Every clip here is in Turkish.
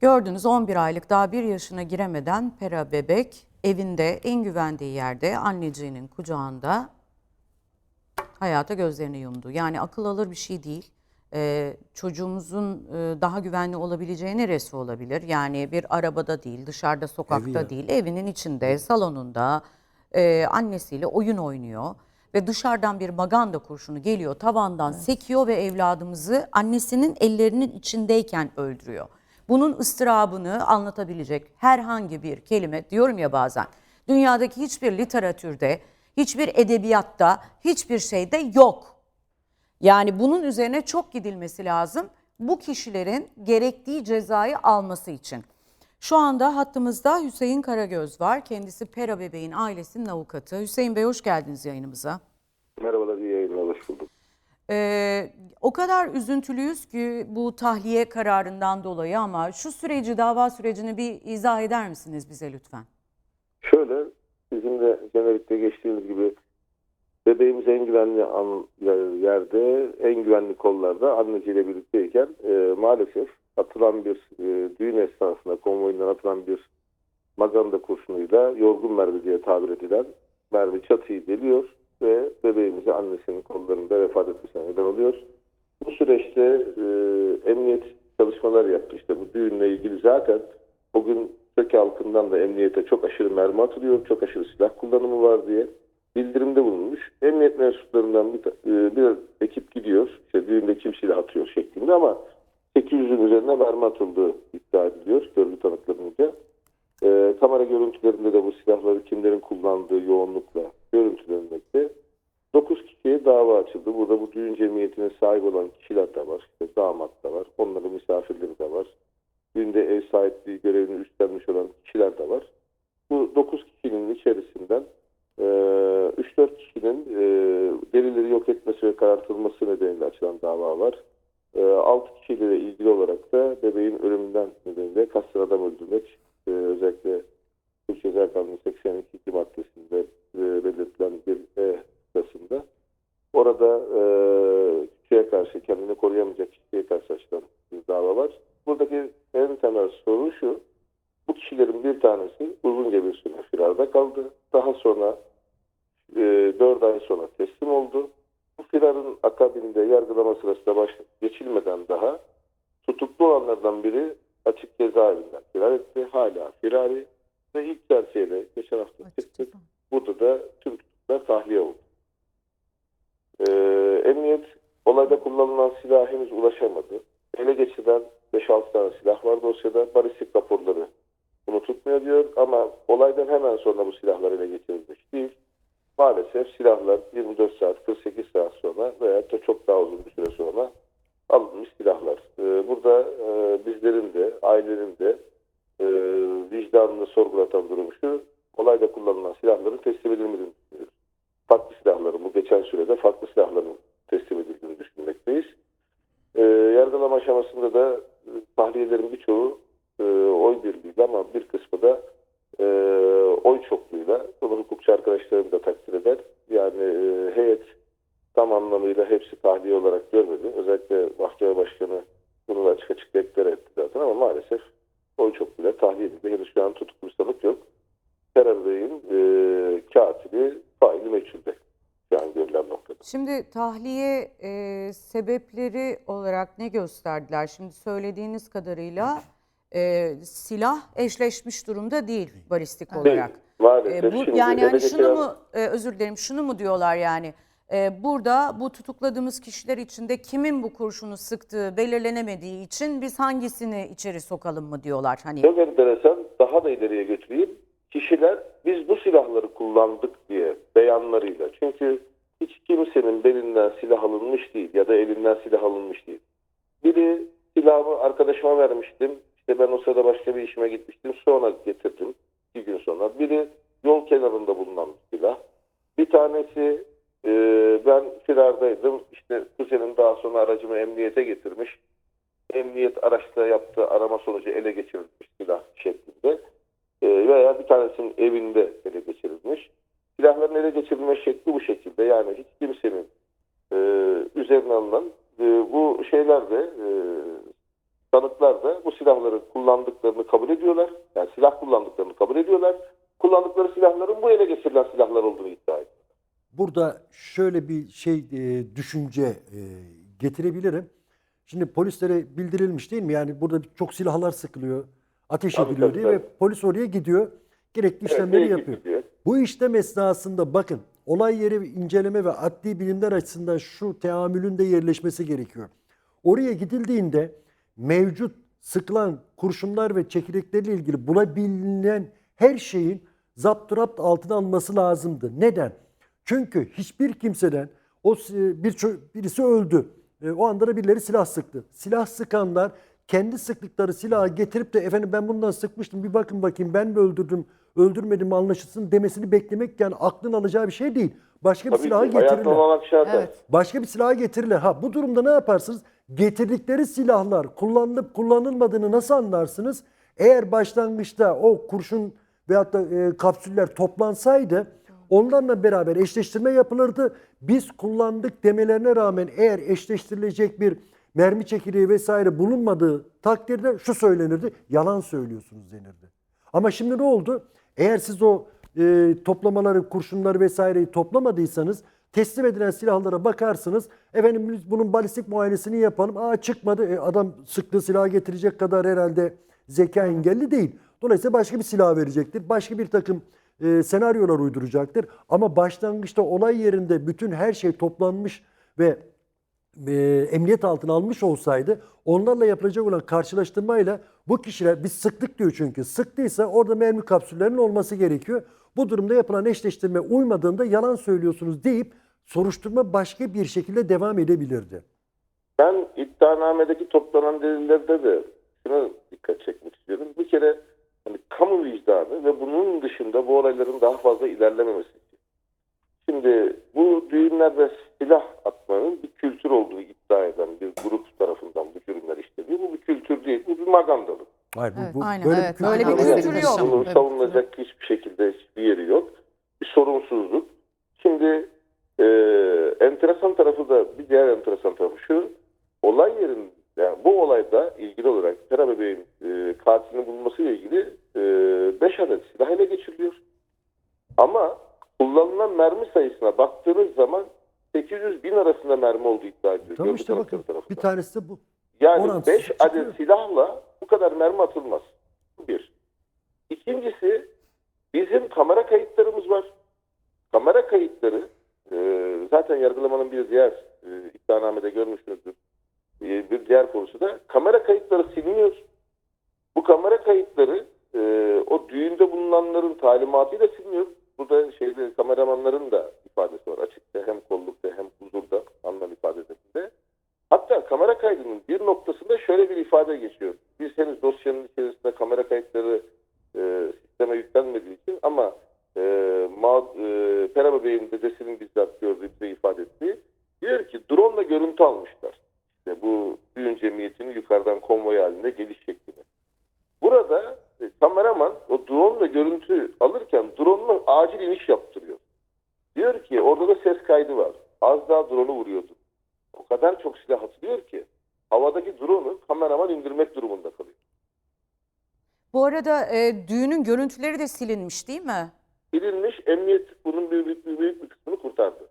Gördünüz 11 aylık daha bir yaşına giremeden Pera bebek evinde en güvendiği yerde anneciğinin kucağında hayata gözlerini yumdu. Yani akıl alır bir şey değil. Ee, çocuğumuzun e, daha güvenli olabileceği neresi olabilir? Yani bir arabada değil, dışarıda, sokakta ya. değil, evinin içinde, salonunda e, annesiyle oyun oynuyor. Ve dışarıdan bir maganda kurşunu geliyor, tavandan sekiyor ve evladımızı annesinin ellerinin içindeyken öldürüyor. Bunun ıstırabını anlatabilecek herhangi bir kelime diyorum ya bazen. Dünyadaki hiçbir literatürde, hiçbir edebiyatta, hiçbir şeyde yok. Yani bunun üzerine çok gidilmesi lazım. Bu kişilerin gerektiği cezayı alması için. Şu anda hattımızda Hüseyin Karagöz var. Kendisi Pera Bebeğin ailesinin avukatı. Hüseyin Bey hoş geldiniz yayınımıza. Merhabalar, iyi yayınlar, hoş bulduk. Ee, o kadar üzüntülüyüz ki bu tahliye kararından dolayı ama şu süreci, dava sürecini bir izah eder misiniz bize lütfen? Şöyle, bizim de jenerikte geçtiğimiz gibi bebeğimiz en güvenli an, yerde, en güvenli kollarda anneciyle birlikteyken e, maalesef atılan bir e, düğün esnasında konvoyundan atılan bir maganda kurşunuyla yorgun mermi diye tabir edilen mermi çatıyı deliyor ve bebeğimizi annesinin kollarında vefat etmesine neden oluyor. Bu süreçte e, emniyet çalışmalar yaptı. İşte bu düğünle ilgili zaten o gün Türkiye halkından da emniyete çok aşırı mermi atılıyor, çok aşırı silah kullanımı var diye bildirimde bulunmuş. Emniyet mensuplarından bir, e, bir ekip gidiyor. İşte düğünde kim silah atıyor şeklinde ama 800'ün üzerine mermi atıldığı iddia ediliyor görgü tanıklarınca. E, kamera görüntülerinde de bu silahları kimlerin kullandığı yoğunlukla görüntülenmekte. 9 kişiye dava açıldı. Burada bu düğün cemiyetine sahip olan kişiler de var. İşte damat da var. Onların misafirleri de var. Düğünde ev sahipliği görevini üstlenmiş olan kişiler de var. Bu 9 kişinin içerisinden e, 3-4 kişinin e, yok etmesi ve karartılması nedeniyle açılan dava var. Orada e, kişiye karşı kendini koruyamayacak kişiye karşı açılan bir dava var. Buradaki en temel soru şu. Bu kişilerin bir tanesi uzunca bir süre firarda kaldı. Daha sonra e, 4 ay sonra teslim oldu. Bu firarın akabinde yargılama sırasında baş, geçilmeden daha tutuklu olanlardan biri açık cezaevinden firar etti. Hala firari ve ilk tersiyeyle geçen hafta çıktık. Burada da tüm tutuklar tahliye oldu. Ee, emniyet olayda kullanılan silah henüz ulaşamadı. Ele geçirilen 5-6 tane silah var dosyada. Balistik raporları bunu tutmuyor diyor ama olaydan hemen sonra bu silahlar ele geçirilmiş değil. Maalesef silahlar 24 saat, 48 saat sonra veya da çok daha uzun bir süre sonra alınmış silahlar. Ee, burada e, bizlerin de, ailenin de e, vicdanını sorgulatan durum şu. Olayda kullanılan silahların teslim edilmediğini düşünüyoruz. Farklı silahların, bu geçen sürede farklı silahların teslim edildiğini düşünmekteyiz. E, yargılama aşamasında da e, tahliyelerin birçoğu e, oy birliğiyle ama bir kısmı da e, oy çokluğuyla. Bunu hukukçu arkadaşlarım da takdir eder. Yani e, heyet tam anlamıyla hepsi tahliye olarak görmedi. Özellikle mahkeme başkanı bunu açık açık deklar etti zaten ama maalesef oy çokluğuyla tahliye edildi. Henüz şu an tutuklu sanık yok. Terör Bey'in e, katili faili meçhulde. Şu an görülen noktada. Şimdi tahliye e, sebepleri olarak ne gösterdiler? Şimdi söylediğiniz kadarıyla e, silah eşleşmiş durumda değil balistik olarak. Maalesef. E, bu Şimdi yani hani şunu mu e, özür dilerim şunu mu diyorlar yani e, burada bu tutukladığımız kişiler içinde kimin bu kurşunu sıktığı belirlenemediği için biz hangisini içeri sokalım mı diyorlar hani Çok enteresan, daha da ileriye götüreyim. Kişiler biz bu silahları kullandık diye beyanlarıyla. Çünkü hiç kimsenin belinden silah alınmış değil ya da elinden silah alınmış değil. Biri silahımı arkadaşıma vermiştim. İşte ben o sırada başka bir işime gitmiştim. Sonra getirdim. iki gün sonra. Biri yol kenarında bulunan bir silah. Bir tanesi e, ben firardaydım. İşte kuzenim daha sonra aracımı emniyete getirmiş. Emniyet araçla yaptığı arama sonucu ele geçirilmiş silah şeklinde. E, veya bir tanesinin evinde ele geçirilmiş. Silahların ele geçirilme şekli bu şekilde. Yani hiç kimsenin e, üzerine alınan e, bu şeyler de e, Tanıklar da bu silahları kullandıklarını kabul ediyorlar. Yani silah kullandıklarını kabul ediyorlar. Kullandıkları silahların bu ele geçirilen silahlar olduğunu iddia ediyor. Burada şöyle bir şey e, düşünce e, getirebilirim. Şimdi polislere bildirilmiş değil mi? Yani burada çok silahlar sıkılıyor, ateş Tabii, ediliyor tabii, diye ve tabii. polis oraya gidiyor. Gerekli işlemleri Evet, yapıyor. gidiyor. Bu işlem esnasında bakın olay yeri inceleme ve adli bilimler açısından şu teamülün de yerleşmesi gerekiyor. Oraya gidildiğinde mevcut sıkılan kurşunlar ve çekirdekleriyle ilgili bulabilen her şeyin zapturapt altına alınması lazımdı. Neden? Çünkü hiçbir kimseden o bir birisi öldü. E, o anda da birileri silah sıktı. Silah sıkanlar kendi sıktıkları silahı getirip de efendim ben bundan sıkmıştım bir bakın bakayım ben mi öldürdüm öldürmedim mi anlaşılsın demesini beklemek yani aklın alacağı bir şey değil. Başka bir Tabii silahı ki hayatta getirirler. şart Evet. Başka bir silah getirirler. Ha bu durumda ne yaparsınız? Getirdikleri silahlar kullanılıp kullanılmadığını nasıl anlarsınız? Eğer başlangıçta o kurşun veyahut da e, kapsüller toplansaydı onlarla beraber eşleştirme yapılırdı. Biz kullandık demelerine rağmen eğer eşleştirilecek bir mermi çekirdeği vesaire bulunmadığı takdirde şu söylenirdi. Yalan söylüyorsunuz denirdi. Ama şimdi ne oldu? Eğer siz o e, toplamaları, kurşunları vesaireyi toplamadıysanız teslim edilen silahlara bakarsınız. Efendim biz bunun balistik muayenesini yapalım. Aa çıkmadı. E, adam sıktığı silahı getirecek kadar herhalde zeka engelli değil. Dolayısıyla başka bir silah verecektir. Başka bir takım e, senaryolar uyduracaktır. Ama başlangıçta olay yerinde bütün her şey toplanmış ve e, emniyet altına almış olsaydı onlarla yapılacak olan karşılaştırmayla bu kişiler biz sıktık diyor çünkü sıktıysa orada mermi kapsüllerinin olması gerekiyor. Bu durumda yapılan eşleştirme uymadığında yalan söylüyorsunuz deyip soruşturma başka bir şekilde devam edebilirdi. Ben iddianamedeki toplanan delillerde de şuna dikkat çekmek istiyorum. Bir kere hani kamu vicdanı ve bunun dışında bu olayların daha fazla ilerlememesi. Şimdi bu düğünlerde silah atmanın bir kültür olduğu iddia eden bir grup tarafından bu ürünler işleniyor. Bu bir kültür değil, bu bir magandalık. Hayır, bu, Evet, bu aynen, böyle evet, bir öyle bir kültür yok. Bunun Evet. savunulacak hiçbir şekilde hiçbir yeri yok. Bir sorumsuzluk. Şimdi e, enteresan tarafı da bir diğer enteresan tarafı şu. Olay yerin yani bu olayda ilgili olarak Pera Bebeğin e, katilini bulunmasıyla ilgili 5 adet silah ele geçiriliyor. Ama kullanılan mermi sayısına baktığınız zaman 800 bin arasında mermi olduğu iddia ediliyor. Tamam işte bakın tarafından. bir tanesi de bu. Yani Orantısı 5 çıkıyor. adet silahla bu kadar mermi atılmaz. Bir. İkincisi bizim kamera kayıtlarımız var. Kamera kayıtları e, zaten yargılamanın bir diğer e, iddianamede görmüşsünüzdür. E, bir diğer konusu da kamera kayıtları siliniyor. Bu kamera kayıtları e, o düğünde bulunanların talimatıyla siliniyor. Burada şeyde kameramanların da ifadesi var açıkça hem kollukta hem huzurda anlam ifadesinde. Hatta kamera kaydının bir noktasında şöyle bir ifade geçiyor. Biz henüz dosyanın içerisinde kamera kayıtları e, sisteme yüklenmediği için ama e, ma, e, Pera Bey'in dedesinin bizzat gördüğü bize ifade ettiği diyor ki drone ile görüntü almışlar. İşte bu düğün cemiyetinin yukarıdan konvoy halinde geliş şeklini. Burada e, kameraman o drone ile görüntü alırken drone'la acil iniş yaptırıyor. Diyor ki orada da ses kaydı var. Az daha drone'u vuruyordu. O kadar çok silah atılıyor ki havadaki drone'u kameraman indirmek durumunda kalıyor. Bu arada e, düğünün görüntüleri de silinmiş değil mi? Bilinmiş emniyet bunun büyük, büyük, büyük bir kısmını kurtardı.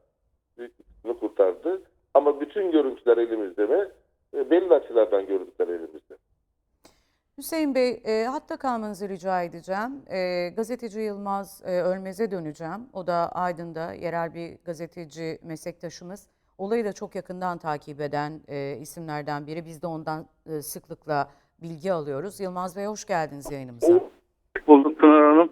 Büyük bir kısmını kurtardı. Ama bütün görüntüler elimizde mi? E, belli açılardan görüntüler elimizde. Hüseyin Bey, e, hatta kalmanızı rica edeceğim. E, gazeteci Yılmaz e, Ölmez'e döneceğim. O da Aydın'da yerel bir gazeteci meslektaşımız. Olayı da çok yakından takip eden e, isimlerden biri. Biz de ondan e, sıklıkla bilgi alıyoruz. Yılmaz Bey hoş geldiniz yayınımıza. Bulduk Pınar Hanım.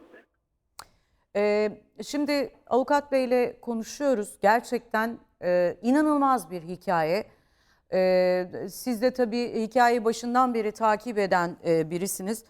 Ee, şimdi avukat beyle konuşuyoruz. Gerçekten e, inanılmaz bir hikaye. Ee, siz de tabii hikayeyi başından beri takip eden e, birisiniz.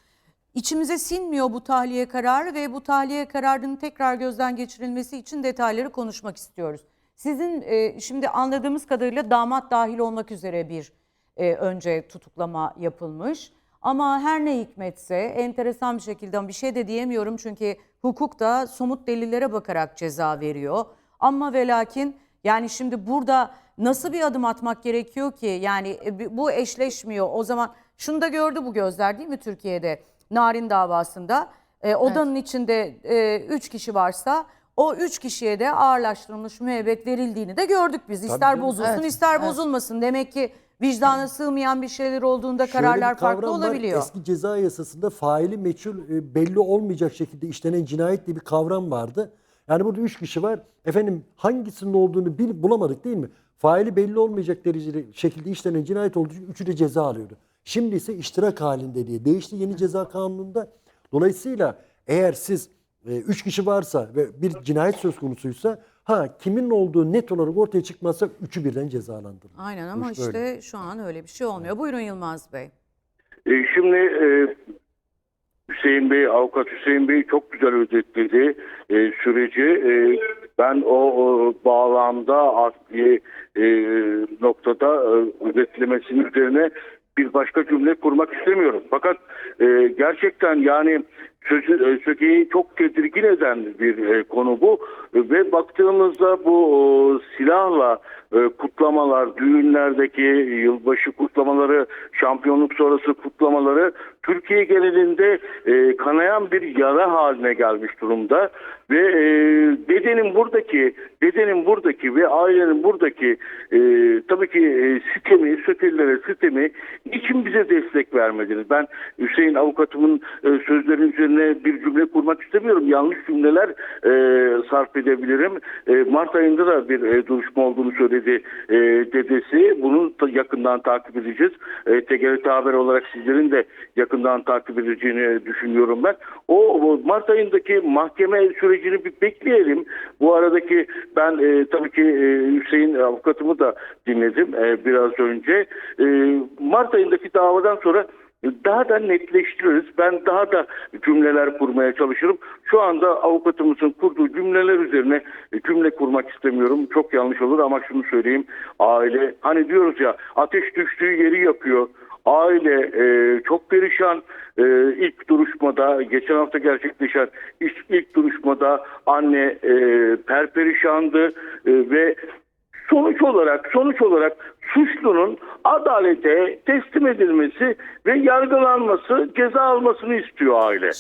İçimize sinmiyor bu tahliye kararı ve bu tahliye kararının tekrar gözden geçirilmesi için detayları konuşmak istiyoruz. Sizin e, şimdi anladığımız kadarıyla damat dahil olmak üzere bir e, önce tutuklama yapılmış. Ama her ne hikmetse enteresan bir şekilde bir şey de diyemiyorum çünkü hukuk da somut delillere bakarak ceza veriyor. Ama ve lakin yani şimdi burada nasıl bir adım atmak gerekiyor ki yani e, bu eşleşmiyor o zaman Şunu da gördü bu gözler değil mi Türkiye'de? Narin davasında. E, odanın içinde e, üç kişi varsa o üç kişiye de ağırlaştırılmış müebbet verildiğini de gördük biz. İster bozulsun Evet, ister evet. bozulmasın. Demek ki vicdana sığmayan bir şeyler olduğunda Şöyle kararlar farklı var. olabiliyor. Eski ceza yasasında faili meçhul e, belli olmayacak şekilde işlenen cinayet diye bir kavram vardı. Yani burada üç kişi var. Efendim hangisinin olduğunu bil, bulamadık değil mi? Faili belli olmayacak derecede şekilde işlenen cinayet olduğu için üçü de ceza alıyordu. Şimdi ise iştirak halinde diye değişti yeni ceza kanununda. Dolayısıyla eğer siz e, üç kişi varsa ve bir cinayet söz konusuysa ha kimin olduğu net olarak ortaya çıkmazsa üçü birden cezalandırılır. Aynen ama Bu iş böyle. işte şu an öyle bir şey olmuyor. Buyurun Yılmaz Bey. E, şimdi e, Hüseyin Bey, avukat Hüseyin Bey çok güzel özetledi e, süreci. E, ben o, o bağlamda adli e, noktada e, üzerine bir başka cümle kurmak istemiyorum. Fakat e, gerçekten yani e, Söke'yi çok tedirgin eden bir e, konu bu. Ve baktığımızda bu silahla e, kutlamalar, düğünlerdeki yılbaşı kutlamaları, şampiyonluk sonrası kutlamaları Türkiye genelinde e, kanayan bir yara haline gelmiş durumda ve dedenin buradaki dedenin buradaki ve ailenin buradaki tabii ki e, sistemi, sökelilere sistemi bize destek vermediniz? Ben Hüseyin avukatımın e, bir cümle kurmak istemiyorum. Yanlış cümleler e, sarf edebilirim. E, Mart ayında da bir e, duruşma olduğunu söyledi e, dedesi. Bunu da yakından takip edeceğiz. E, TGRT Haber olarak sizlerin de yakından takip edeceğini düşünüyorum ben. O, o Mart ayındaki mahkeme sürecini bir bekleyelim. Bu aradaki ben e, tabii ki e, Hüseyin avukatımı da dinledim e, biraz önce. E, Mart ayındaki davadan sonra daha da netleştiririz. Ben daha da cümleler kurmaya çalışırım. Şu anda avukatımızın kurduğu cümleler üzerine cümle kurmak istemiyorum. Çok yanlış olur ama şunu söyleyeyim. Aile hani diyoruz ya ateş düştüğü yeri yakıyor. Aile e, çok perişan. E, ilk duruşmada geçen hafta gerçekleşen ilk, ilk duruşmada anne e, perperişandı e, ve sonuç olarak sonuç olarak suçlunun adalete teslim edilmesi ve yargılanması, ceza almasını istiyor aile.